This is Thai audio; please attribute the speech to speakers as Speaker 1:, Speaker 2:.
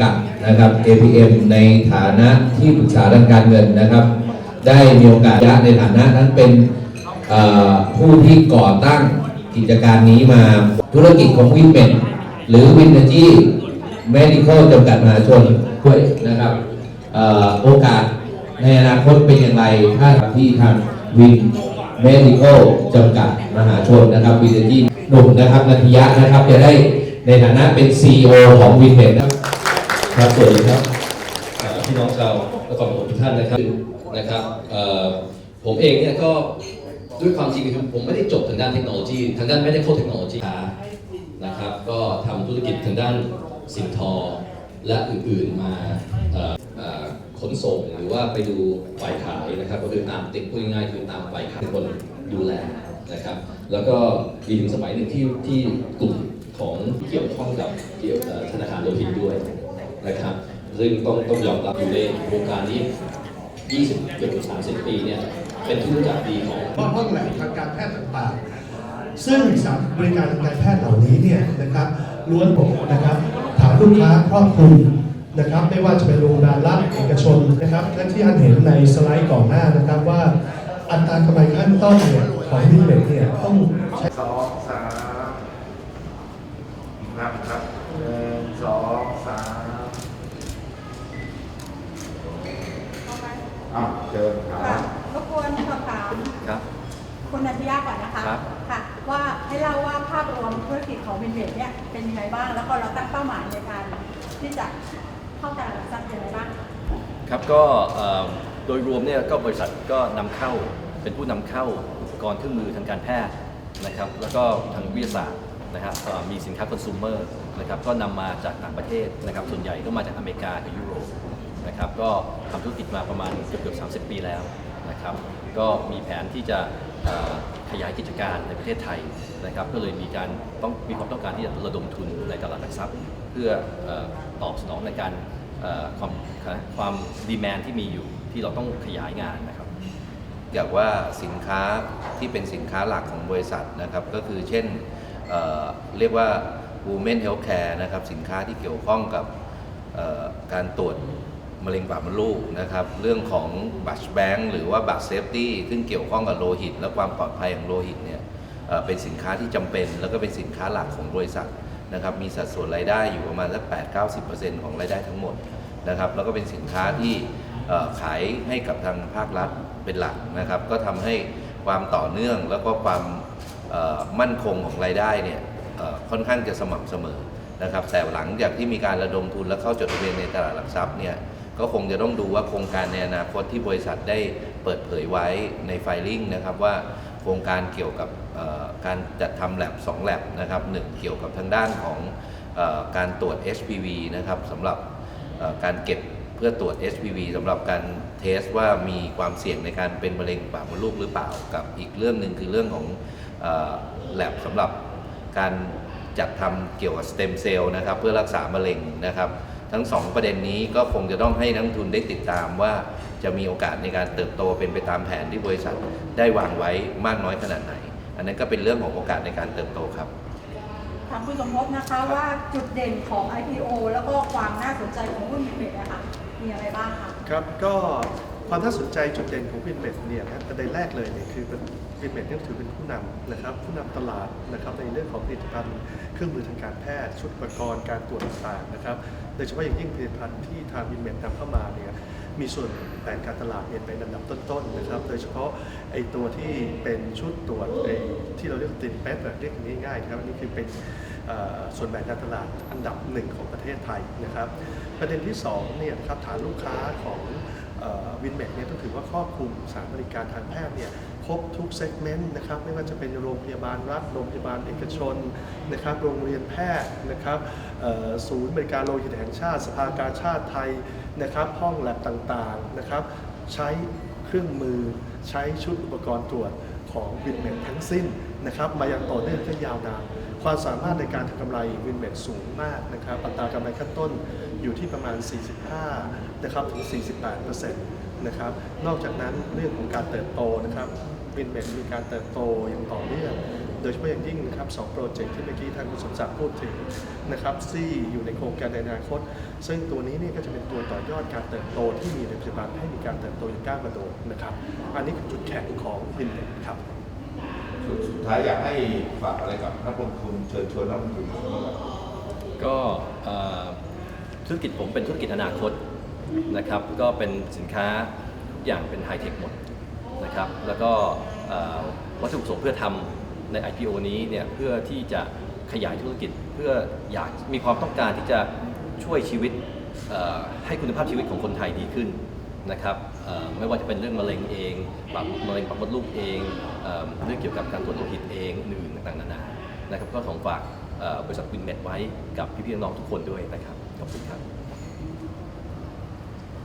Speaker 1: กับนะครับ APM ในฐานะที่ปรึกษาด้านการเงินนะครับ ได้มีโอกาสในฐานะนั้นเป็นผู้ที่ก่อตั้งกิจการนี้มาธุรกิจของวินเมนหรือวินเนจีเมดิคอลจำกัดมหาชนด้วยนะครับอโอกาสในอนาคตเป็นอย่างไรถ้าที่ทางวินเมดิคอลจำกัดมหาชนนะครับวินเนจีหนุ่มนะครับนันทยะนะครับจะได้ในฐานะเป็น CEO ของวินเมนนะครับ
Speaker 2: ครับสวัสดีครับพี่น้องชาวนครปฐมทุกท่านนะครับนะครับผมเองเนี่ยก็ด้วยความจริงคือผมไม่ได้จบทางด้านเทคโนโลยีทางด้านไม่ได้โคเทคโนโลยีนะครับก็ทำธุรกิจทางด้านสินทอและอื่นๆมาขนส่งหรือว่าไปดูฝ่ายขายนะครับก็คือตามติดพูดง่ายๆคือตามฝ่ายขายคนดูแลนะครับ แล้วก็มีถึงสมัยหนึ่งที่ที่กลุ่มของเกี่ยวข้องกับเกี่ยวธนาคารโลหิตด้วย นะครับ ซึ่งต้องต้องยอมรับอยู่ในวงการนี้ 20เกือบ30 ปีเนี่ย เป็นที่รู้จักดีของ
Speaker 3: ห้องแลบทางการแพทย์ต่างๆ ซึ่งสารบริการทางการแพทย์เหล่านี้เนี่ยนะครับล้วนผมนะครับฐานลูกค้าครอบคลุมนะครับไม่ว่าจะเป็นโรงพยาบาลรัฐเอกชนนะครับและที่ท่านเห็นในสไลด์ก่อนหน้านะครับว่าอัตรากำไรขั้นต้นเนี่ยของวินเมกเนี่ยต้องใช้
Speaker 4: สองสามนับครับหนึ่งสองสามอ้าวเชิญค
Speaker 5: ค่ะ
Speaker 4: รับ
Speaker 5: รบกวนสอบถาม
Speaker 6: ครับ
Speaker 5: คุณนันทิยาก่อนนะคะ
Speaker 6: ครับ
Speaker 5: ค่ะ ว่าให้เล่าว่าภาพรวมธุรกิจของวินเวดเนี่ยเป็นยังไงบ้าง แล้วก็เราตั้งเป้าหมายในการที่จะเข้าตลาดหลักทรัพย์ยังไงบ้าง
Speaker 6: ครับก็เอ่อโดยรวมเนี่ยก็บริษัทก็นำเข้าเป็นผู้นำเข้าอุปกรณ์เครื่องมือทางการแพทย์นะครับ แล้วก็ทางวิทยาศาสตร์นะครับเอ่อมีสินค้าคอน sumer นะครับก็นำมาจากต่างประเทศนะครับ ส่วนใหญ่ก็มาจากอเมริกากับยุโรปนะครับก็ทำธุรกิจมาประมาณเกือบเกือบ30 ปีแล้ว นะครับ ก็มีแผนที่จะขยายกิจการในประเทศไทยนะครับ ก็เลยมีการต้องมีความต้องการที่จะระดมทุนในตลาดหลักทรัพย์ เพื่อตอบสนองในการความความดีแมนที่มีอยู่ที่เราต้องขยายงานนะครับ
Speaker 7: อยากว่าสินค้าที่เป็นสินค้าหลักของบริษัทนะครับ ก็คือเช่นเเรียกว่า Women Healthcare นะครับสินค้าที่เกี่ยวข้องกับการตรวจ มะเร็งปากมดลูกนะครับ เรื่องของบัตรแบงค์หรือว่าบัตรเซฟตี้ซึ่งเกี่ยวข้องกับโลหิต และความปลอดภัยของโลหิตเนี่ยเป็นสินค้าที่จำเป็น แล้วก็เป็นสินค้าหลักของบริษัทนะครับมีสัดส่วนรายได้อยู่ประมาณสัก8-90%ของรายได้ทั้งหมดนะครับแล้วก็เป็นสินค้าที่ขายให้กับทางภาครัฐเป็นหลักนะครับ ก็ทำให้ความต่อเนื่องแล้วก็ความมั่นคงของรายได้เนี่ยค่อนข้างจะสม่ำเสมอนะครับแต่หลังจากที่มีการระดมทุนและเข้าจดทะเบียนในตลาดหลักทรัพย์เนี่ย ก็คงจะต้องดูว่าโครงการในอนาคตที่บริษัทได้เปิดเผยไว้ในไฟลิ่งนะครับว่าโครงการเกี่ยวกับการจัดทำแลบ2แลบนะครับหนึ่งเกี่ยวกับทางด้านของออการตรวจ HPV นะครับสำหรับการเก็บเพื่อตรวจ HPV สำหรับการเทสว่ามีความเสี่ยงในการเป็นมะเร็งปากมดลูกหรือเปล่ากับอีกเรื่องหนึ่งคือเรื่องของแลบสำหรับการจัดทำเกี่ยวกับสเต็มเซลล์นะครับเพื่อรักษามะเร็งนะครับ ทั้งสองประเด็นนี้ก็คงจะต้องให้นักลงทุนได้ติดตามว่าจะมีโอกาสในการเติบโตเป็นไปตามแผนที่บริษัทได้วางไว้มากน้อยขนาดไหน อันนั้นก็เป็นเรื่องของโอกาสในการเติบโตครับ
Speaker 5: ถามคุณสมภพนะคะว่าจุดเด่นของ IPO แล้วก็ความน่าสนใจของหุ้นวินเวดนะคะมีอะไรบ้างคะ
Speaker 3: ครับก็ ความน่าสนใจจุดเด่นของวินเมดเนี่ยนะครับประเด็นแรกเลยเนี่ยคือวินเมดเนี่ยถือเป็นผู้นำนะครับผู้นำตลาดนะครับในเรื่องของผลิตภัณฑ์เครื่องมือทางการแพทย์ ชุดอุปกรณ์การตรวจต่างๆนะครับโดยเฉพาะอย่างยิ่งผลิตภัณฑ์ที่ทางวินเมดนำเข้ามาเนี่ยมีส่วนแบ่งการตลาดเนี่ยเป็นอันดับต้นๆนะครับ โดยเฉพาะไอตัวที่เป็นชุดตรวจไอที่เราเรียกตินเปสเรียกง่ายๆนะครับอันนี้คือเป็นส่วนแบ่งการตลาดอันดับหนึ่งของประเทศไทยนะครับ ประเด็นที่2เนี่ยนะครับฐานลูกค้าของ วินเมกเนี่ยต้องถือว่าครอบคลุมสารบริการทางแพทย์เนี่ยครบทุกเซกเมนต์นะครับไม่ว่าจะเป็นโรงพยาบาลรัฐโรงพยาบาลเอกชนนะครับโรงเรียนแพทย์นะครับศูนย์บริการโลหิตแห่งชาติสภากาชาติไทยนะครับห้องแลบต่างๆนะครับใช้เครื่องมือใช้ชุดอุปกรณ์ตรวจของวินเมกทั้งสิ้น นะครับมาอย่างต่อเนื่องและยาวนานความสามารถในการทำกำไรวินเมดสูงมากนะครับอัตรากำไรขั้นต้นอยู่ที่ประมาณ 45นะครับถึง 48%นะครับนอกจากนั้นเรื่องของการเติบโตนะครับวินเมดมีการเติบโตอย่างต่อเนื่องโดยเฉพาะอย่างยิ่งนะครับสองโปรเจกต์ที่เมื่อกี้ท่านคุณสมศักดิ์พูดถึงนะครับซี่อยู่ในโครงการในอนาคต ซึ่งตัวนี้เนี่ยก็จะเป็นตัวต่อยอดการเติบโตที่มีในปัจจุบันให้มีการเติบโตอย่างก้าวกระโดดนะครับ อันนี้คือจุดแข็งของบินเน็ครับ
Speaker 4: สุดสุดท้ายอยากให้ฝากอะไรกับนักลงทุนเชิญชวนนักลงทุนเข้าม
Speaker 6: ก็ธุรกิจผมเป็นธุรกิจอนาคตนะครับก็เป็นสินค้าทุกอย่างเป็นไฮเทคหมดนะครับแล้วก็วัตถุประสงค์เพื่อทำใน IPO นี้เนี่ยเพื่อที่จะขยายธุรกิจเพื่ออยากมีความต้องการที่จะช่วยชีวิตให้คุณภาพชีวิตของคนไทยดีขึ้นนะครับ ไม่ว่าจะเป็นเรื่องมะเร็งเองปรับมะเร็งปับมดลูกเองเรื่องเกี่ยวกับการตรวจโลหิตเองอื่นต่างๆนานานะครับก็ของฝากบริษัทวินเมดไว้กับพี่ๆน้องๆทุกคนด้วยนะครับขอบคุณครับ